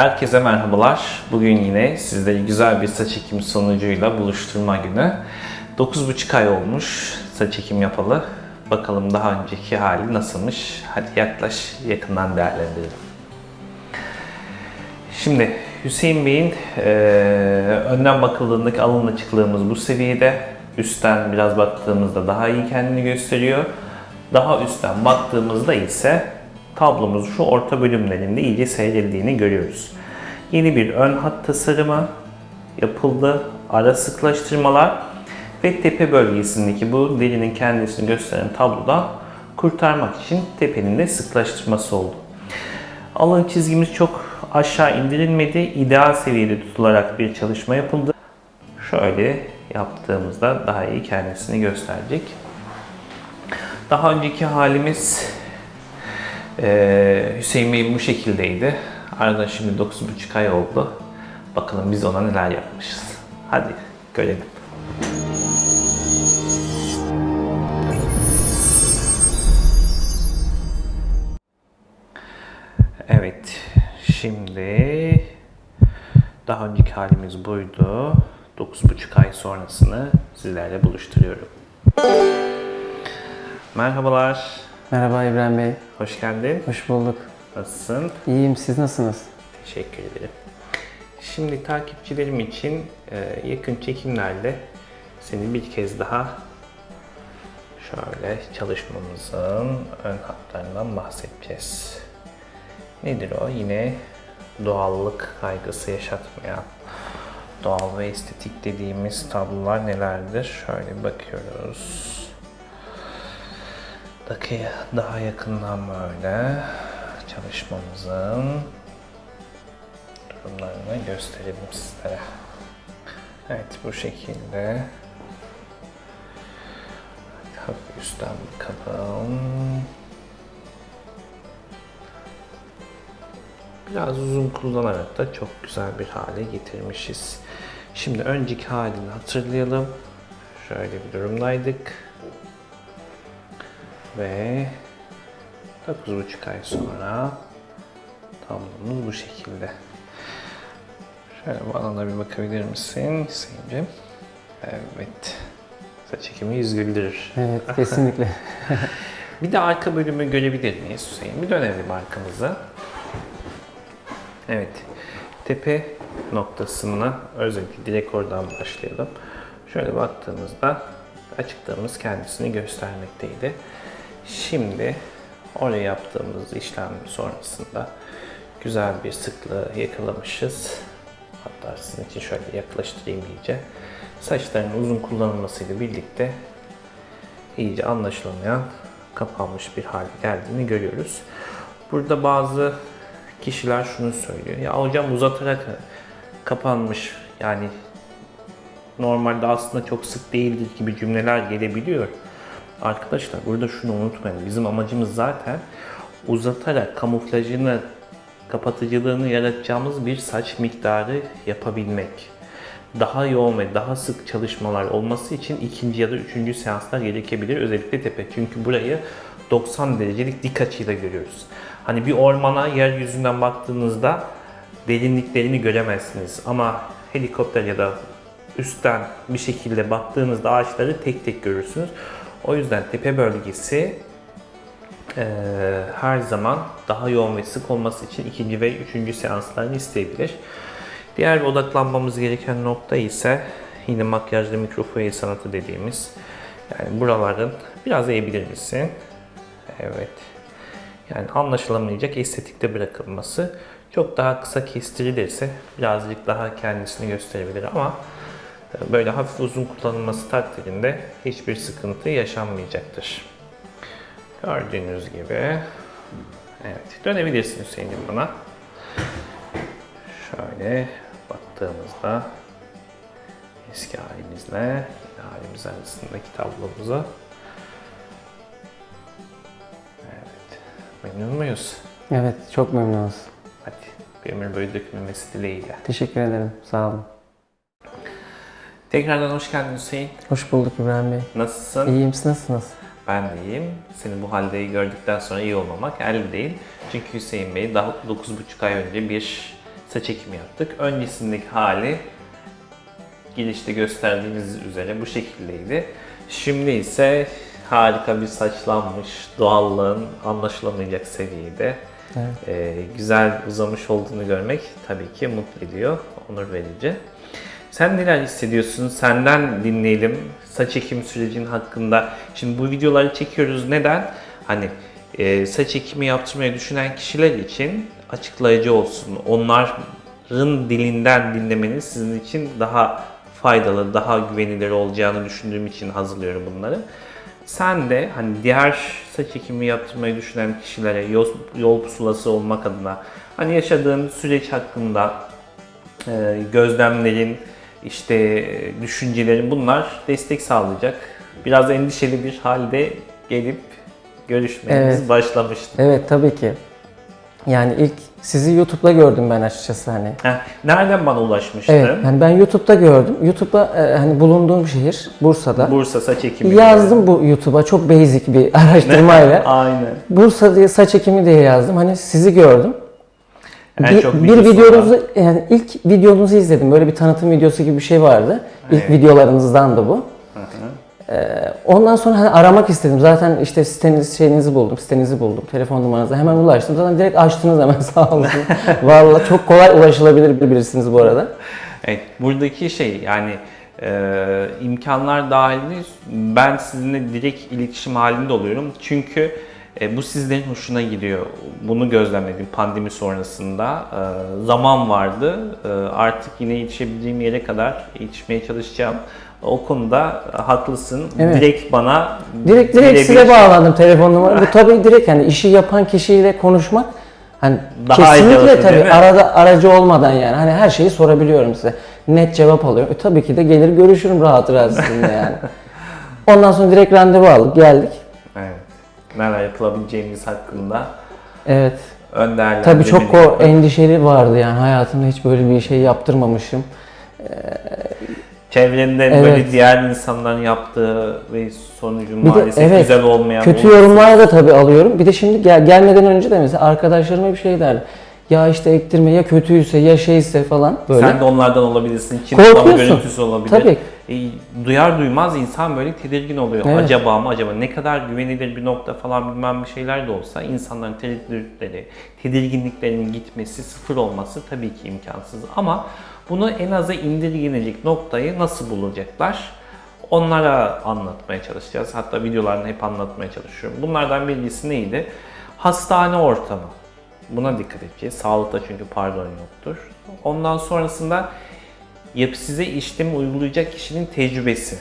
Herkese merhabalar. Bugün yine sizleri güzel bir saç ekimi sonucuyla buluşturma günü. 9,5 ay olmuş saç ekim yapalı. Bakalım daha önceki hali nasılmış? Hadi yaklaş, yakından değerlendirelim. Şimdi Hüseyin Bey'in eee, önden bakıldığındaki alın açıklığımız bu seviyede. Üstten biraz baktığımızda daha iyi kendini gösteriyor. Daha üstten baktığımızda ise tablomuz şu orta bölümlerinde iyice seyredildiğini görüyoruz. Yeni bir ön hat tasarımı yapıldı. Ara sıklaştırmalar ve tepe bölgesindeki bu derinin kendisini gösteren tabloda kurtarmak için tepenin de sıklaştırması oldu. Alın çizgimiz çok aşağı indirilmedi. İdeal seviyede tutularak bir çalışma yapıldı. Şöyle yaptığımızda daha iyi kendisini gösterecek. Daha önceki halimiz eee, Hüseyin Bey bu şekildeydi. Aradan şimdi 9,5 ay oldu. Bakalım biz ona neler yapmışız. Hadi görelim. Evet, şimdi daha önceki halimiz buydu. 9,5 ay sonrasını sizlerle buluşturuyorum. Merhabalar, Merhaba İbrahim Bey, hoş geldin. hoş bulduk. Nasılsın? İyiyim, siz nasılsınız? Teşekkür ederim. Şimdi takipçilerim için e, yakın çekimlerle seni bir kez daha şöyle çalışmamızın ön hatlarından bahsedeceğiz. Nedir o? Yine doğallık kaygısı yaşatmayan doğal ve estetik dediğimiz tablolar nelerdir? Şöyle bakıyoruz. Dakika daha yakından böyle çalışmamızın durumlarını gösterelim sizlere. Evet bu şekilde. Hafif üstten bakalım. Biraz uzun kullanarak da çok güzel bir hale getirmişiz. Şimdi önceki halini hatırlayalım. Şöyle bir durumdaydık. Ve 9,5 ay sonra tablomuz bu şekilde. Şöyle bana da bir bakabilir misin Hüseyin'cim? Evet. Saç ekimi yüz güldürür. Evet, kesinlikle. Bir de arka bölümü görebilir miyiz Hüseyin? Bir dönelim arkamıza. Evet. Tepe noktasına özellikle direkt oradan başlayalım. Şöyle baktığımızda açıklığımız kendisini göstermekteydi. Şimdi oraya yaptığımız işlem sonrasında güzel bir sıklığı yakalamışız. Hatta sizin için şöyle yaklaştırayım iyice. Saçların uzun kullanılmasıyla birlikte iyice anlaşılamayan kapanmış bir hale geldiğini görüyoruz. Burada bazı kişiler şunu söylüyor. Ya hocam uzatarak kapanmış yani normalde aslında çok sık değildir gibi cümleler gelebiliyor. Arkadaşlar burada şunu unutmayın. Bizim amacımız zaten uzatarak kamuflajını, kapatıcılığını yaratacağımız bir saç miktarı yapabilmek. Daha yoğun ve daha sık çalışmalar olması için ikinci ya da üçüncü seanslar gerekebilir. Özellikle tepe. Çünkü burayı 90 derecelik dik açıyla görüyoruz. Hani bir ormana yeryüzünden baktığınızda derinliklerini göremezsiniz. Ama helikopter ya da üstten bir şekilde baktığınızda ağaçları tek tek görürsünüz. O yüzden tepe bölgesi eee, her zaman daha yoğun ve sık olması için ikinci ve üçüncü seanslarını isteyebilir. Diğer bir odaklanmamız gereken nokta ise yine makyajlı mikrofoil sanatı dediğimiz. Yani buraların biraz eğebilir misin? Evet. Yani anlaşılamayacak estetikte bırakılması. Çok daha kısa kestirilirse birazcık daha kendisini gösterebilir ama e, böyle hafif uzun kullanılması takdirinde hiçbir sıkıntı yaşanmayacaktır. Gördüğünüz gibi evet dönebilirsin Hüseyin'im buna. Şöyle baktığımızda eski halimizle yeni halimiz arasındaki tablomuza Evet. Memnun muyuz? Evet, çok memnunuz. Hadi bir ömür boyu dökülmemesi dileğiyle. Teşekkür ederim, sağ olun. Tekrardan hoş geldin Hüseyin. Hoş bulduk İbrahim Bey. Nasılsın? İyiyim, siz nasılsınız? Ben de iyiyim. Seni bu halde gördükten sonra iyi olmamak elde değil. Çünkü Hüseyin Bey daha 9,5 ay önce bir saç ekimi yaptık. Öncesindeki hali girişte gösterdiğimiz üzere bu şekildeydi. Şimdi ise harika bir saçlanmış, doğallığın anlaşılamayacak seviyede Evet. e, güzel uzamış olduğunu görmek tabii ki mutlu ediyor, onur verici. Sen neler hissediyorsun? Senden dinleyelim. Saç ekim sürecinin hakkında. Şimdi bu videoları çekiyoruz. Neden? Hani e, saç ekimi yaptırmayı düşünen kişiler için açıklayıcı olsun. Onların dilinden dinlemeniz sizin için daha faydalı, daha güvenilir olacağını düşündüğüm için hazırlıyorum bunları. Sen de hani diğer saç ekimi yaptırmayı düşünen kişilere yol, yol pusulası olmak adına hani yaşadığın süreç hakkında e, gözlemlerin, işte e, düşüncelerin bunlar destek sağlayacak. Biraz endişeli bir halde gelip görüşmemiz Evet. başlamıştı. Evet tabii ki. Yani ilk sizi YouTube'da gördüm ben açıkçası hani. Heh, nereden bana ulaşmıştın? Evet, yani ben YouTube'da gördüm. YouTube'da e, hani bulunduğum şehir Bursa'da. Bursa saç ekimi. Yazdım bu YouTube'a çok basic bir araştırmayla. Aynen. Bursa diye saç ekimi diye yazdım. Hani sizi gördüm. En bir, çok bir videonuzu yani ilk videonuzu izledim. Böyle bir tanıtım videosu gibi bir şey vardı. İlk Evet. videolarınızdan da bu. Hı hı. Ee, ondan sonra hani aramak istedim. Zaten işte siteniz şeyinizi buldum, sitenizi buldum. Telefon numaranıza hemen ulaştım. Zaten direkt açtınız hemen sağ olun. Vallahi çok kolay ulaşılabilir bir birisiniz bu arada. Evet, buradaki şey yani e, imkanlar dahilinde ben sizinle direkt iletişim halinde oluyorum. Çünkü e, bu sizlerin hoşuna gidiyor. Bunu gözlemledim pandemi sonrasında. E, zaman vardı. E, artık yine yetişebildiğim yere kadar yetişmeye çalışacağım. O konuda haklısın. Evet. Direkt bana Direkt direkt size bağlandım telefon numaramı. Bu tabii direkt hani işi yapan kişiyle konuşmak hani Daha kesinlikle tabii arada aracı olmadan yani hani her şeyi sorabiliyorum size. Net cevap alıyorum. E, tabii ki de gelir görüşürüm rahat rahat sizinle yani. Ondan sonra direkt randevu aldık geldik. Neler yapılabileceğimiz hakkında Evet. ön Tabii çok o endişeli vardı yani hayatımda hiç böyle bir şey yaptırmamışım. Çevrende Evet. böyle diğer insanların yaptığı ve sonucu Bir de- maalesef evet, güzel olmayan Kötü yorumlar da tabii alıyorum. Bir de şimdi gel, gelmeden önce de mesela arkadaşlarıma bir şey derdim. Ya işte ektirme ya kötüyse ya şeyse falan böyle. Sen de onlardan olabilirsin. Korkuyorsun. görüntüsü olabilir. Tabii. E, duyar duymaz insan böyle tedirgin oluyor. Evet. Acaba mı acaba ne kadar güvenilir bir nokta falan bilmem bir şeyler de olsa insanların tereddütleri, tedirginliklerinin gitmesi, sıfır olması tabii ki imkansız. Ama bunu en aza indirgenecek noktayı nasıl bulacaklar? Onlara anlatmaya çalışacağız. Hatta videolarını hep anlatmaya çalışıyorum. Bunlardan birisi neydi? Hastane ortamı. Buna dikkat edeceğiz. Sağlıkta çünkü pardon yoktur. Ondan sonrasında yap size işlemi uygulayacak kişinin tecrübesi.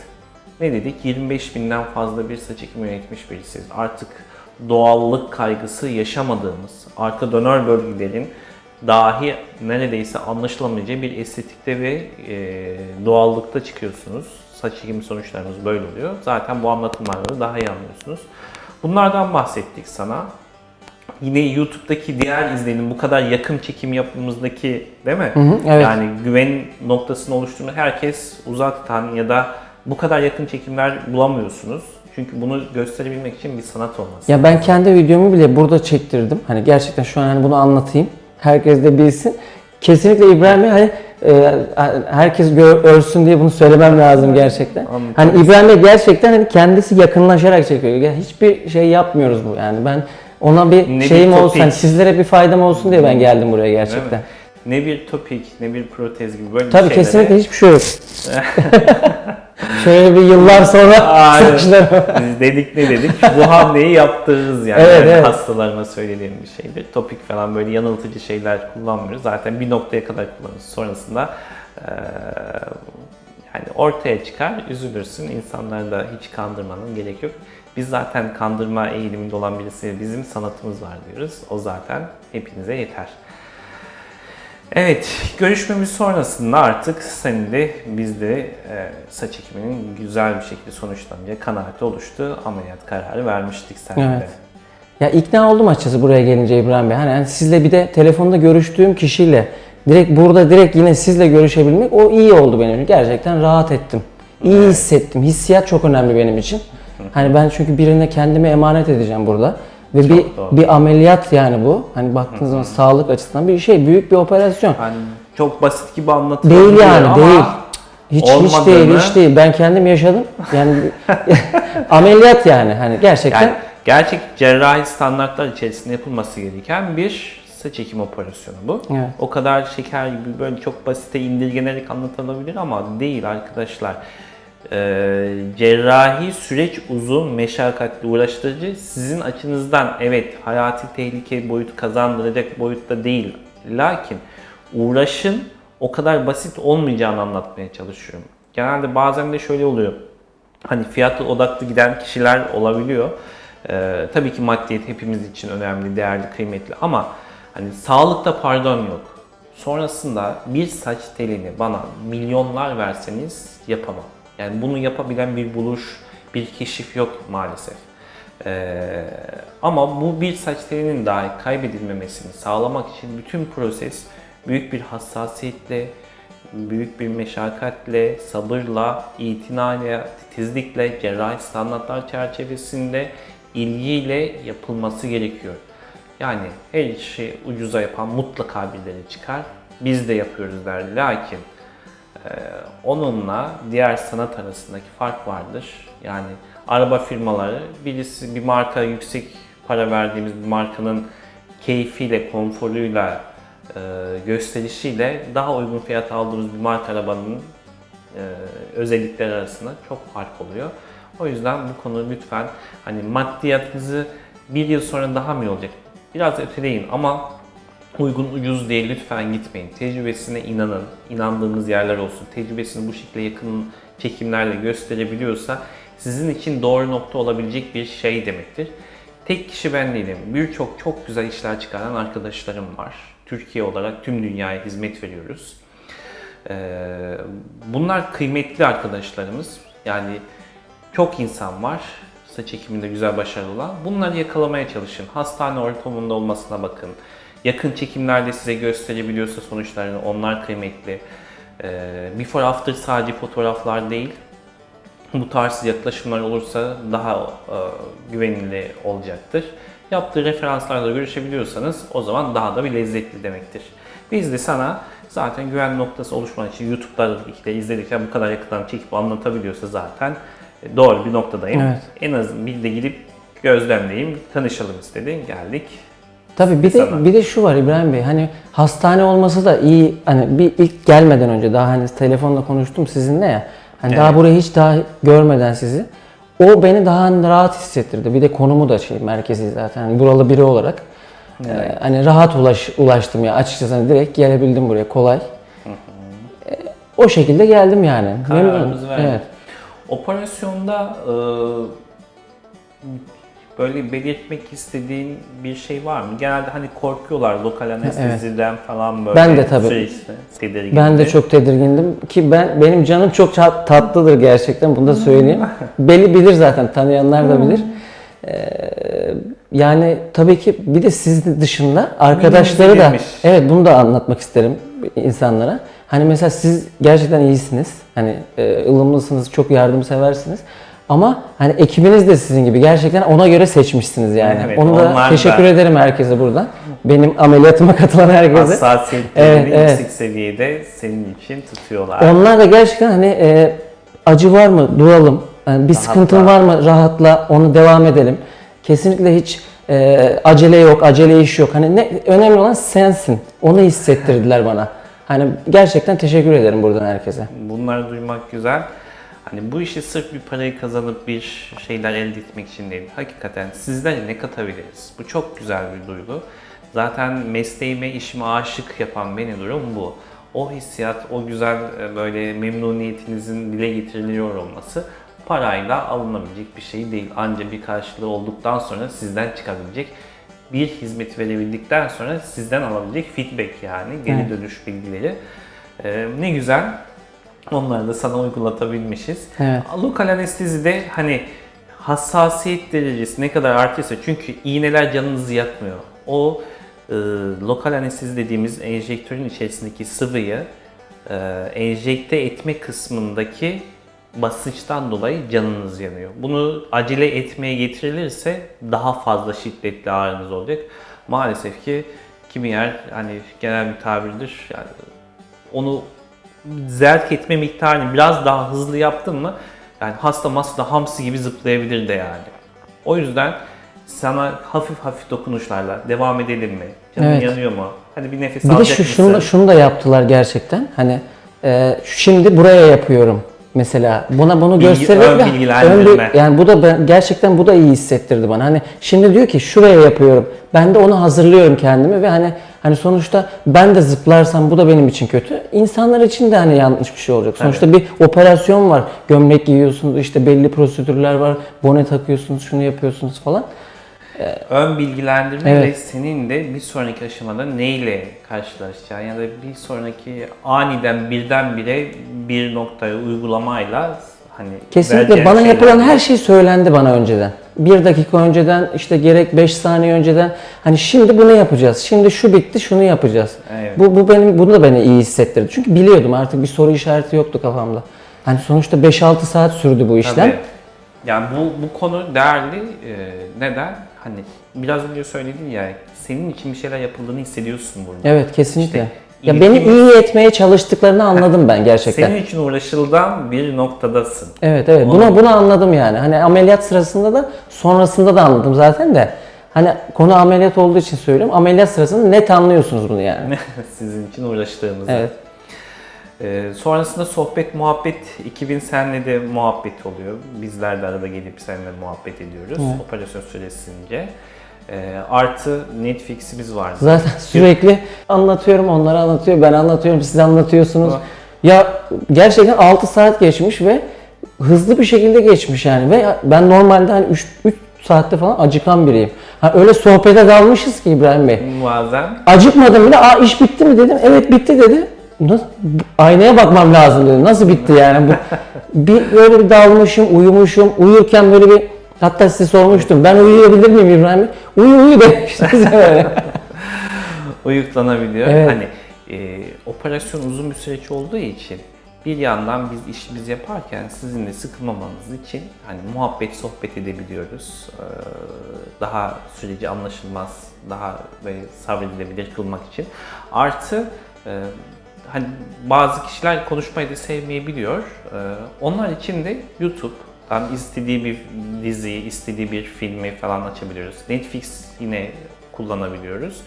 Ne dedik? 25 binden fazla bir saç ekimi yönetmiş birisiyiz. Artık doğallık kaygısı yaşamadığımız, arka döner bölgelerin dahi neredeyse anlaşılamayacağı bir estetikte ve e, doğallıkta çıkıyorsunuz. Saç ekimi sonuçlarımız böyle oluyor. Zaten bu anlatımlarda da daha iyi anlıyorsunuz. Bunlardan bahsettik sana. Yine YouTube'daki diğer izlenim bu kadar yakın çekim yapmamızdaki değil mi? hı, evet. Yani güven noktasını oluşturmak herkes uzaktan ya da bu kadar yakın çekimler bulamıyorsunuz. Çünkü bunu gösterebilmek için bir sanat olması. Ya ben kendi videomu bile burada çektirdim. Hani gerçekten şu an hani bunu anlatayım. Herkes de bilsin. Kesinlikle İbrahim Bey hani e, herkes gör, örsün diye bunu söylemem lazım gerçekten. Anladım. Hani İbrahim Bey gerçekten hani kendisi yakınlaşarak çekiyor. Ya hiçbir şey yapmıyoruz bu yani. Ben ona bir Ne bir şeyim olsun, topik. hani sizlere bir faydam olsun diye ben geldim buraya gerçekten. Ne bir topik, ne bir protez gibi böyle Tabii şeylere- kesinlikle hiçbir şey yok. Şöyle bir yıllar sonra saçlarım. Dedik ne dedik? Bu hamleyi yaptığımız yani. Evet, Yani evet. Hastalarıma söylediğim bir şeydir. Topik falan böyle yanıltıcı şeyler kullanmıyoruz. Zaten bir noktaya kadar kullanırız. Sonrasında eee, yani ortaya çıkar, üzülürsün. İnsanları da hiç kandırmanın gerek yok. Biz zaten kandırma eğiliminde olan birisi bizim sanatımız var diyoruz. O zaten hepinize yeter. Evet, görüşmemiz sonrasında artık senin de biz de e, saç ekiminin güzel bir şekilde sonuçlanacağı kanaati oluştu. Ameliyat kararı vermiştik seninle. Evet. Ya ikna oldum açıkçası buraya gelince İbrahim Bey. Hani yani sizle bir de telefonda görüştüğüm kişiyle direkt burada direkt yine sizle görüşebilmek o iyi oldu benim için. Gerçekten rahat ettim. İyi hissettim. Hissiyat çok önemli benim için. Hani ben çünkü birine kendimi emanet edeceğim burada. Ve Çok bir doğru. bir ameliyat yani bu. Hani baktığınız zaman sağlık açısından bir şey, büyük bir operasyon. Yani çok basit gibi anlatılıyor Değil yani, ama değil. Hiç hiç olmadığını- değil, hiç değil. Ben kendim yaşadım. Yani ameliyat yani hani gerçekten Yani gerçek cerrahi standartlar içerisinde yapılması gereken bir saç ekimi operasyonu bu. Evet. O kadar şeker gibi böyle çok basite indirgenerek anlatılabilir ama değil arkadaşlar. Ee, cerrahi süreç uzun, meşakkatli, uğraştırıcı. Sizin açınızdan evet hayati tehlike boyut kazandıracak boyutta değil. Lakin uğraşın o kadar basit olmayacağını anlatmaya çalışıyorum. Genelde bazen de şöyle oluyor hani fiyat odaklı giden kişiler olabiliyor. Ee, tabii ki maddiyet hepimiz için önemli, değerli, kıymetli ama hani sağlıkta pardon yok. Sonrasında bir saç telini bana milyonlar verseniz yapamam. Yani bunu yapabilen bir buluş, bir keşif yok maalesef. Ee, ama bu bir saç telinin dahi kaybedilmemesini sağlamak için bütün proses büyük bir hassasiyetle, büyük bir meşakkatle, sabırla, itinayla, titizlikle, cerrahi standartlar çerçevesinde ilgiyle yapılması gerekiyor. Yani her işi ucuza yapan mutlaka birileri çıkar. Biz de yapıyoruz der. Lakin onunla diğer sanat arasındaki fark vardır. Yani araba firmaları birisi bir marka yüksek para verdiğimiz bir markanın keyfiyle, konforuyla, e, gösterişiyle daha uygun fiyata aldığımız bir marka arabanın e, özellikleri arasında çok fark oluyor. O yüzden bu konu lütfen hani maddiyatınızı bir yıl sonra daha mı olacak? Biraz öteleyin ama uygun ucuz diye lütfen gitmeyin. Tecrübesine inanın. İnandığınız yerler olsun. Tecrübesini bu şekilde yakın çekimlerle gösterebiliyorsa sizin için doğru nokta olabilecek bir şey demektir. Tek kişi ben değilim. Birçok çok güzel işler çıkaran arkadaşlarım var. Türkiye olarak tüm dünyaya hizmet veriyoruz. Ee, bunlar kıymetli arkadaşlarımız. Yani çok insan var saç ekiminde güzel başarılı olan. Bunları yakalamaya çalışın. Hastane ortamında olmasına bakın. Yakın çekimlerde size gösterebiliyorsa sonuçlarını onlar kıymetli. Ee, before after sadece fotoğraflar değil. Bu tarz yaklaşımlar olursa daha e, güvenilir olacaktır. Yaptığı referanslarla görüşebiliyorsanız o zaman daha da bir lezzetli demektir. Biz de sana zaten güven noktası oluşman için YouTube'da izledikçe bu kadar yakından çekip anlatabiliyorsa zaten e, doğru bir noktadayım. Evet. En az bir de gidip gözlemleyeyim, tanışalım istedin, geldik. Tabii bir de bir de şu var İbrahim Bey. Hani hastane olması da iyi. Hani bir ilk gelmeden önce daha hani telefonla konuştum sizinle ya. Hani daha Evet. burayı hiç daha görmeden sizi. O beni daha hani rahat hissettirdi. Bir de konumu da şey merkezi zaten. Hani buralı biri olarak. e, hani rahat ulaş, ulaştım ya açıkçası hani direkt gelebildim buraya kolay. E, o şekilde geldim yani. Kararımızı verdik. Evet. Operasyonda e, böyle belirtmek istediğin bir şey var mı? Genelde hani korkuyorlar lokal anesteziden falan böyle. Ben de tabii. süreçte, tedirgindi. Ben de çok tedirgindim ki ben benim canım çok tatlıdır gerçekten bunu da söyleyeyim. Beli bilir zaten tanıyanlar da bilir. Ee, yani tabii ki bir de siz dışında arkadaşları da evet bunu da anlatmak isterim insanlara. Hani mesela siz gerçekten iyisiniz. Hani e, ılımlısınız, çok yardımseversiniz. Ama hani ekibiniz de sizin gibi gerçekten ona göre seçmişsiniz yani. Evet, Onu da onlar da- teşekkür ederim herkese buradan. Benim ameliyatıma katılan herkese. Hassasiyetlerini Evet, evet. yüksek seviyede senin için tutuyorlar. Onlar da gerçekten hani e, acı var mı duralım, Yani bir sıkıntın var mı rahatla onu devam edelim. Kesinlikle hiç e, acele yok, acele iş yok. Hani ne önemli olan sensin. Onu hissettirdiler bana. Hani gerçekten teşekkür ederim buradan herkese. Bunları duymak güzel. Hani bu işi sırf bir parayı kazanıp bir şeyler elde etmek için değil. Hakikaten sizlere ne katabiliriz? Bu çok güzel bir duygu. Zaten mesleğime, işime aşık yapan beni durum bu. O hissiyat, o güzel e, böyle memnuniyetinizin dile getiriliyor olması parayla alınabilecek bir şey değil. Ancak bir karşılığı olduktan sonra sizden çıkabilecek bir hizmet verebildikten sonra sizden alabilecek feedback yani geri dönüş bilgileri. Ee, ne güzel. Onları da sana uygulatabilmişiz. Evet. Lokal anestezide hani hassasiyet derecesi ne kadar artıyorsa çünkü iğneler canınızı yakmıyor. O e, lokal anestezi dediğimiz enjektörün içerisindeki sıvıyı e, enjekte etme kısmındaki basınçtan dolayı canınız yanıyor. Bunu acele etmeye getirilirse daha fazla şiddetli ağrınız olacak. Maalesef ki kimi yer hani genel bir tabirdir. Yani onu zerk etme miktarını biraz daha hızlı yaptın mı yani hasta hasta hamsi gibi zıplayabilir de yani. O yüzden sana hafif hafif dokunuşlarla devam edelim mi? Canın Evet. yanıyor mu? Hadi bir nefes Bir de alacak şu, mısın? şunu, da, şunu da yaptılar gerçekten. Hani e, şimdi buraya yapıyorum mesela. Buna bunu Bilgi- göstererek ön bilgilendirme. yani bu da ben, gerçekten bu da iyi hissettirdi bana. Hani şimdi diyor ki şuraya yapıyorum. Ben de onu hazırlıyorum kendimi ve hani hani sonuçta ben de zıplarsam bu da benim için kötü. İnsanlar için de hani yanlış bir şey olacak. Sonuçta bir operasyon var. Gömlek giyiyorsunuz, işte belli prosedürler var. Bone takıyorsunuz, şunu yapıyorsunuz falan. ön bilgilendirme Evet. ve senin de bir sonraki aşamada neyle karşılaşacağın ya da bir sonraki aniden birdenbire bir noktaya uygulamayla hani Kesinlikle bana yapılan var. her şey söylendi bana önceden. Bir dakika önceden işte gerek 5 saniye önceden hani şimdi bunu yapacağız. Şimdi şu bitti şunu yapacağız. Evet. Bu, bu benim bunu da beni iyi hissettirdi. Çünkü biliyordum artık bir soru işareti yoktu kafamda. Hani sonuçta 5-6 saat sürdü bu işlem. Tabii. Yani bu, bu konu değerli. Ee, neden? Hani biraz önce söyledin ya senin için bir şeyler yapıldığını hissediyorsun burada. Evet kesinlikle. İşte ya beni iyi etmeye çalıştıklarını anladım ben gerçekten. Senin için uğraşıldan bir noktadasın. Evet evet. Bunu bunu anladım yani. Hani ameliyat sırasında da sonrasında da anladım zaten de. Hani konu ameliyat olduğu için söylüyorum. Ameliyat sırasında net anlıyorsunuz bunu yani. Sizin için uğraştığımızı. Evet. Ee, sonrasında sohbet, muhabbet, 2000 senle de muhabbet oluyor. Bizler de arada gelip seninle muhabbet ediyoruz operasyon süresince. Ee, artı Netflix'imiz var. Zaten sürekli anlatıyorum, onlara anlatıyor, ben anlatıyorum, siz anlatıyorsunuz. Ha. Ya gerçekten 6 saat geçmiş ve hızlı bir şekilde geçmiş yani ve ben normalde hani 3, 3 saatte falan acıkan biriyim. Ha öyle sohbete dalmışız ki İbrahim Bey. Bazen Acıkmadım bile, aa iş bitti mi dedim. Evet bitti dedi. Nasıl, aynaya bakmam lazım dedim. Nasıl bitti yani bu? bir böyle bir dalmışım, uyumuşum. Uyurken böyle bir hatta size sormuştum. Ben uyuyabilir miyim İbrahim? Uyu uyu demiştiniz böyle. uyuklanabiliyor. Evet. Hani e, operasyon uzun bir süreç olduğu için bir yandan biz işimizi yaparken sizin de sıkılmamanız için hani muhabbet sohbet edebiliyoruz. Ee, daha süreci anlaşılmaz, daha ve sabredilebilir kılmak için. Artı e, hani bazı kişiler konuşmayı da sevmeyebiliyor. Ee, onlar için de YouTube'dan istediği bir diziyi, istediği bir filmi falan açabiliyoruz. Netflix yine kullanabiliyoruz.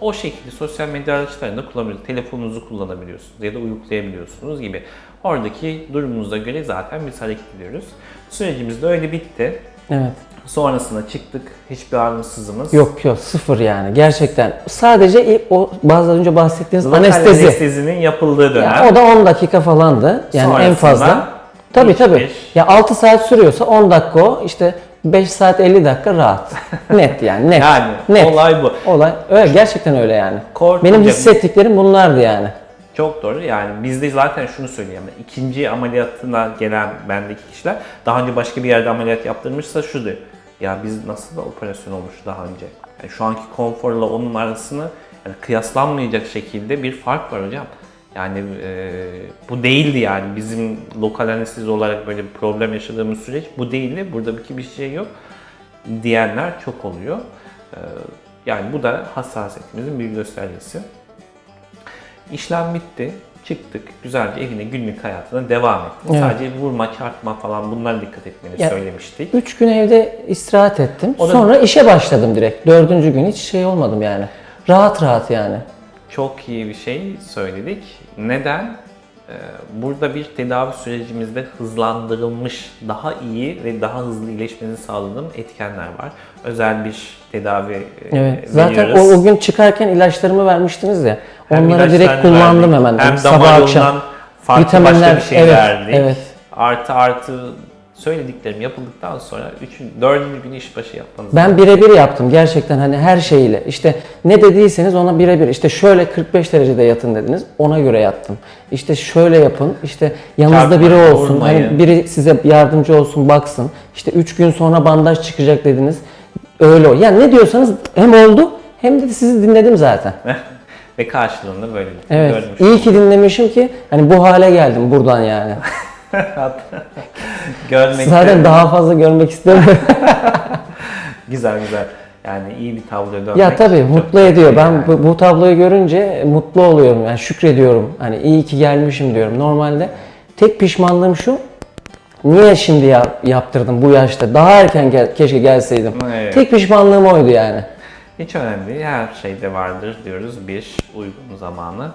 O şekilde sosyal medya araçlarında kullanabiliyorsunuz. Telefonunuzu kullanabiliyorsunuz ya da uyuklayabiliyorsunuz gibi. Oradaki durumunuza göre zaten biz hareket ediyoruz. Sürecimiz de öyle bitti. Evet. Sonrasında çıktık. Hiçbir ağrımsızımız. Yok yok sıfır yani gerçekten. Sadece o bazı önce bahsettiğiniz Lokal anestezi. anestezinin yapıldığı dönem. Yani o da 10 dakika falandı. Yani en Sonrasında fazla. Tabii tabii. Ya 6 saat sürüyorsa 10 dakika o işte 5 saat 50 dakika rahat. Net yani net. Yani net. olay bu. Olay öyle gerçekten öyle yani. Korkunca- Benim hissettiklerim bunlardı yani. Çok doğru. Yani bizde zaten şunu söyleyeyim. İkinci ameliyatına gelen bendeki kişiler daha önce başka bir yerde ameliyat yaptırmışsa şu diyor. Ya biz nasıl da operasyon olmuş daha önce. Yani şu anki konforla onun arasını yani kıyaslanmayacak şekilde bir fark var hocam. Yani e, bu değildi yani bizim lokal anestezi olarak böyle bir problem yaşadığımız süreç bu değildi. Burada bir bir şey yok diyenler çok oluyor. E, yani bu da hassasiyetimizin bir göstergesi. İşlem bitti. Çıktık. Güzelce evine günlük hayatına devam ettin. Evet. Sadece vurma, çarpma falan bunlara dikkat etmeni Ya- söylemiştik. 3 gün evde istirahat ettim. O da- Sonra işe başladım direkt. Dördüncü gün hiç şey olmadım yani. Rahat rahat yani. Çok iyi bir şey söyledik. Neden? Ee, Burada bir tedavi sürecimizde hızlandırılmış, daha iyi ve daha hızlı iyileşmenizi sağladığım etkenler var. Özel bir tedavi e, Evet. Zaten o, o gün çıkarken ilaçlarımı vermiştiniz ya. Hem Onları direkt kullandım verdik, hemen. Hem sabah damar akşam. farklı Vitaminler, başka bir şey evet, verdik. evet. Artı artı söylediklerim yapıldıktan sonra üçün, dördüncü gün işbaşı yapmanız Ben birebir yaptım gerçekten hani her şeyiyle. İşte ne dediyseniz ona birebir. İşte şöyle 45 derecede yatın dediniz. Ona göre yattım. İşte şöyle yapın. İşte yanınızda biri olsun. vurmayın. Hani biri size yardımcı olsun, baksın. İşte 3 gün sonra bandaj çıkacak dediniz. Öyle o. Yani ne diyorsanız hem oldu hem de sizi dinledim zaten. ve karşılığında böyle Evet. görmüş. İyi ki dinlemişim ki hani bu hale geldim buradan yani. Görmek Zaten daha fazla görmek istemiyorum. güzel güzel. Yani iyi bir tablo dönmek. ya tabii mutlu ediyor. Ben yani. bu, bu tabloyu görünce mutlu oluyorum. Yani şükrediyorum. Hani iyi ki gelmişim diyorum. Normalde tek pişmanlığım şu. Niye şimdi ya, yaptırdım bu yaşta? Daha erken gel, keşke gelseydim. Evet. Tek pişmanlığım oydu yani. Hiç önemli değil. Her şeyde vardır diyoruz bir uygun zamanı.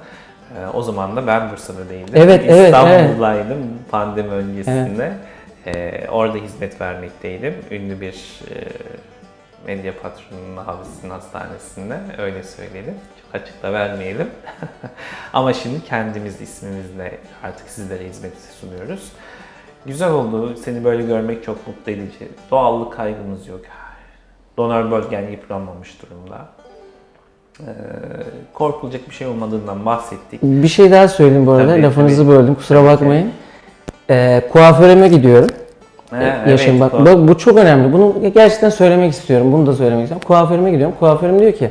Ee, o zaman da ben Bursa'da değildim. Evet, evet, İstanbul'daydım pandemi öncesinde. Ee, orada hizmet vermekteydim. Ünlü bir e, medya patronunun abisinin hastanesinde. Öyle söyleyelim. Çok açık da vermeyelim. Ama şimdi kendimiz ismimizle artık sizlere hizmet sunuyoruz. Güzel oldu. Seni böyle görmek çok mutlu edici. Doğallık kaygımız yok. Donör bölgen yıpranmamış durumda. Ee, korkulacak bir şey olmadığından bahsettik. Bir şey daha söyleyeyim bu arada. Tabii, Lafınızı tabii. böldüm. Kusura bakmayın. Ee, kuaförüme gidiyorum. Ha, E, Yaşım bak. Bu, bu çok önemli. Bunu gerçekten söylemek istiyorum. Bunu da söylemek istiyorum. Kuaförüme gidiyorum. Kuaförüm diyor ki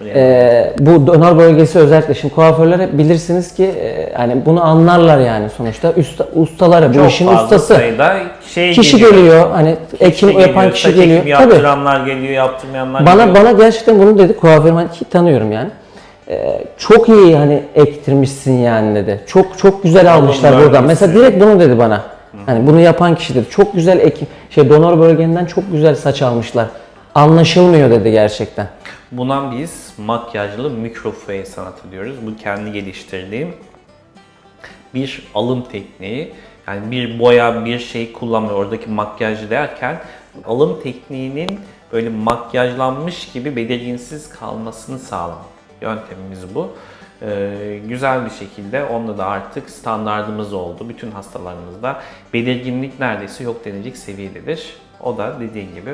Buraya. e, bu donör bölgesi özellikle şimdi kuaförler hep bilirsiniz ki e, hani bunu anlarlar yani sonuçta usta, ustaları bu Çok işin fazla ustası. sayıda şey Kişi geliyor, hani ekim Kişi yapan geliyor, kişi saç geliyor. ekimi Tabii. yaptıranlar geliyor, yaptırmayanlar Bana geliyor. bana gerçekten bunu dedi kuaförüm hani ki tanıyorum yani. Ee, çok iyi hani ektirmişsin yani dedi. Çok çok güzel almışlar buradan. Mesela direkt bunu dedi bana. Hani bunu yapan kişi dedi. Çok güzel ekim şey donör bölgenden çok güzel saç almışlar. Anlaşılmıyor dedi gerçekten. Buna biz makyajlı mikroföy sanatı diyoruz. Bu kendi geliştirdiğim bir alım tekniği. Yani bir boya, bir şey kullanmıyor. Oradaki makyaj derken alım tekniğinin böyle makyajlanmış gibi belirginsiz kalmasını sağlamak. Yöntemimiz bu. Ee, güzel bir şekilde onda da artık standardımız oldu. Bütün hastalarımızda belirginlik neredeyse yok denecek seviyededir. O da dediğin gibi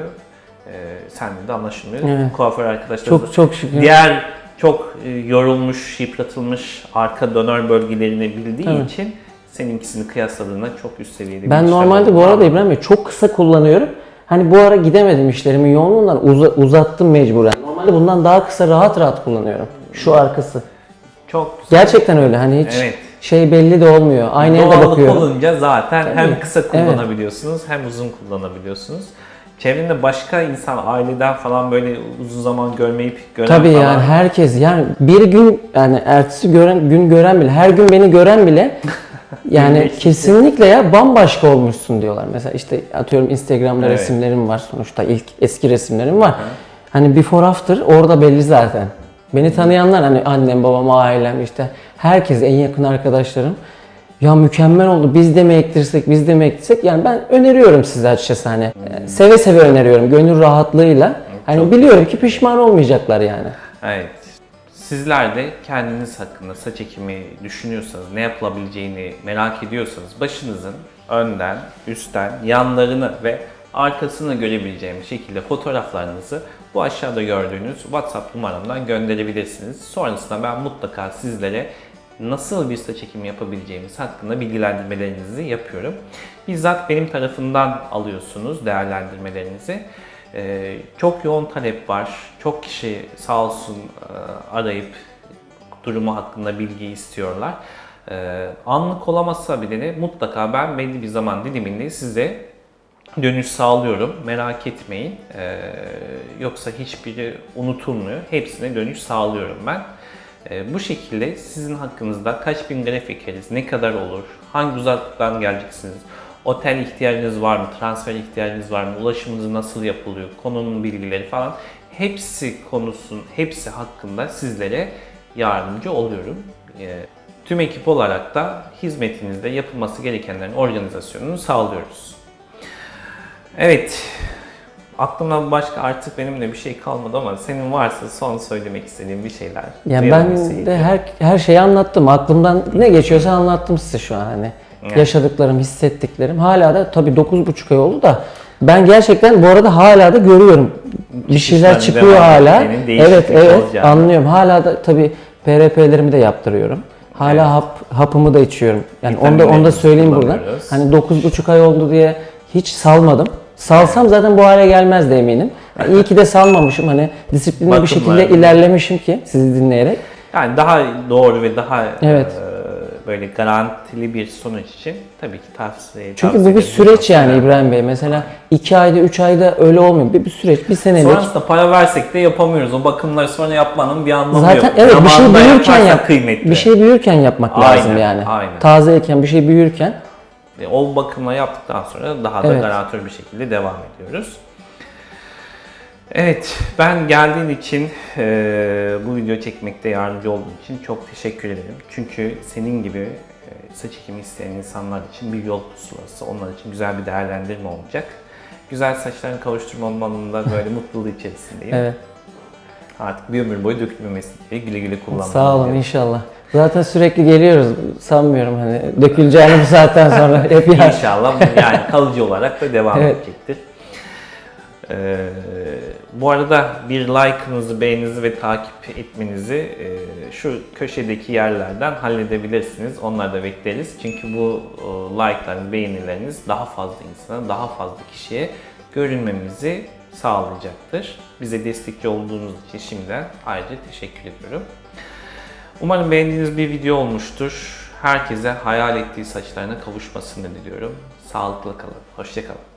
e, sende de anlaşılmıyor. Evet. Kuaför arkadaşlarımız Çok çok şükür. diğer çok e, yorulmuş, yıpratılmış arka dönör bölgelerini bildiği Evet. için seninkisini kıyasladığında çok üst seviyede Ben normalde bu arada. İbrahim Bey çok kısa kullanıyorum. Hani bu ara gidemedim işlerimin yoğunluğundan uza- uzattım mecburen. Normalde bundan daha kısa rahat rahat kullanıyorum. Şu arkası. çok güzel. Gerçekten öyle hani hiç Evet. şey belli de olmuyor. Aynaya da Doğallık bakıyorum. olunca zaten hem Tabii. kısa kullanabiliyorsunuz hem uzun kullanabiliyorsunuz. Çevrende başka insan aileden falan böyle uzun zaman görmeyip gören Tabii falan yani herkes yani bir gün yani ertesi gören gün gören bile her gün beni gören bile yani kesinlikle ya bambaşka olmuşsun diyorlar. Mesela işte atıyorum Instagram'da Evet. resimlerim var sonuçta ilk eski resimlerim var. Hani before after orada belli zaten. Beni tanıyanlar hani annem, babam, ailem işte herkes en yakın arkadaşlarım. Ya mükemmel oldu. Biz de mi ektirsek, biz de mi ektirsek? Yani ben öneriyorum size açıkçası hani. e, Seve seve öneriyorum gönül rahatlığıyla. Hani biliyorum ki pişman olmayacaklar yani. Evet. Sizler de kendiniz hakkında saç ekimi düşünüyorsanız, ne yapılabileceğini merak ediyorsanız başınızın önden, üstten, yanlarını ve arkasını görebileceğim şekilde fotoğraflarınızı bu aşağıda gördüğünüz WhatsApp numaramdan gönderebilirsiniz. Sonrasında ben mutlaka sizlere nasıl bir saç ekimi yapabileceğimiz hakkında bilgilendirmelerinizi yapıyorum. Bizzat benim tarafından alıyorsunuz değerlendirmelerinizi. Ee, çok yoğun talep var. Çok kişi sağ olsun e, arayıp durumu hakkında bilgi istiyorlar. Ee, anlık olamazsa bile de mutlaka ben belli bir zaman diliminde size dönüş sağlıyorum. Merak etmeyin. Ee, yoksa hiçbiri unutulmuyor. Hepsine dönüş sağlıyorum ben. Ee, bu şekilde sizin hakkınızda kaç bin graf ekeriz, ne kadar olur, hangi uzaklıktan geleceksiniz, otel ihtiyacınız var mı, transfer ihtiyacınız var mı, ulaşımınız nasıl yapılıyor, konunun bilgileri falan hepsi konusun, hepsi hakkında sizlere yardımcı oluyorum. Ee, tüm ekip olarak da hizmetinizde yapılması gerekenlerin organizasyonunu sağlıyoruz. Evet, aklımdan başka artık benim de bir şey kalmadı ama senin varsa son söylemek istediğin bir şeyler. Ya ben de her her şeyi anlattım. Aklımdan ne geçiyorsa anlattım size şu an hani. Evet. Yaşadıklarım, hissettiklerim. Hala da tabii 9,5 ay oldu da ben gerçekten bu arada hala da görüyorum. Bir şeyler çıkıyor hala. ettiğinin, değişiklik Evet, evet olacağını. anlıyorum. Hala da tabii PRP'lerimi de yaptırıyorum. Hala Evet. hap hapımı da içiyorum. Yani onu da onu da Vitaminlerimizi söyleyeyim kullanıyoruz. Hani 9,5 ay oldu diye hiç salmadım. Salsam zaten bu hale gelmezdi eminim. Yani iyi ki de salmamışım. Hani disiplinli bir şekilde Bakımlarını. ilerlemişim ki sizi dinleyerek. Yani daha doğru ve daha Evet. e, böyle garantili bir sonuç için tabii ki tavsiye Çünkü tavsiye bu bir ederim. süreç yani Evet. İbrahim Bey. Mesela 2 ayda 3 ayda öyle olmuyor. Bir, bir süreç, bir senelik. Sonrasında para versek de yapamıyoruz. O bakımları sonra yapmanın bir anlamı Zaten yok. evet bir şey büyürken yap. kıymetli. Bir şey büyürken yapmak Aynen, lazım yani. aynen. Tazeyken bir şey büyürken O bakımla yaptıktan sonra daha da Evet. garantör bir şekilde devam ediyoruz. Evet, ben geldiğin için, e, bu video çekmekte yardımcı olduğun için çok teşekkür ederim. Çünkü senin gibi e, saç ekimi isteyen insanlar için bir yol pusulası, onlar için güzel bir değerlendirme olacak. Güzel saçlarını kavuşturmanın da böyle mutluluğu içerisindeyim. evet. Artık bir ömür boyu dökülmemesi diye güle güle kullanmayı Sağ olun diliyorum. inşallah. Zaten sürekli geliyoruz. Sanmıyorum hani döküleceğini bu saatten sonra hep yer. İnşallah yani kalıcı olarak da devam Evet. edecektir. Ee, bu arada bir like'ınızı, beğeninizi ve takip etmenizi e, şu köşedeki yerlerden halledebilirsiniz. Onları da bekleriz. Çünkü bu e, like'larınız, beğenileriniz daha fazla insana, daha fazla kişiye görünmemizi sağlayacaktır. Bize destekçi olduğunuz için şimdiden ayrıca teşekkür ediyorum. Umarım beğendiğiniz bir video olmuştur. Herkese hayal ettiği saçlarına kavuşmasını diliyorum. Sağlıklı kalın. Hoşçakalın.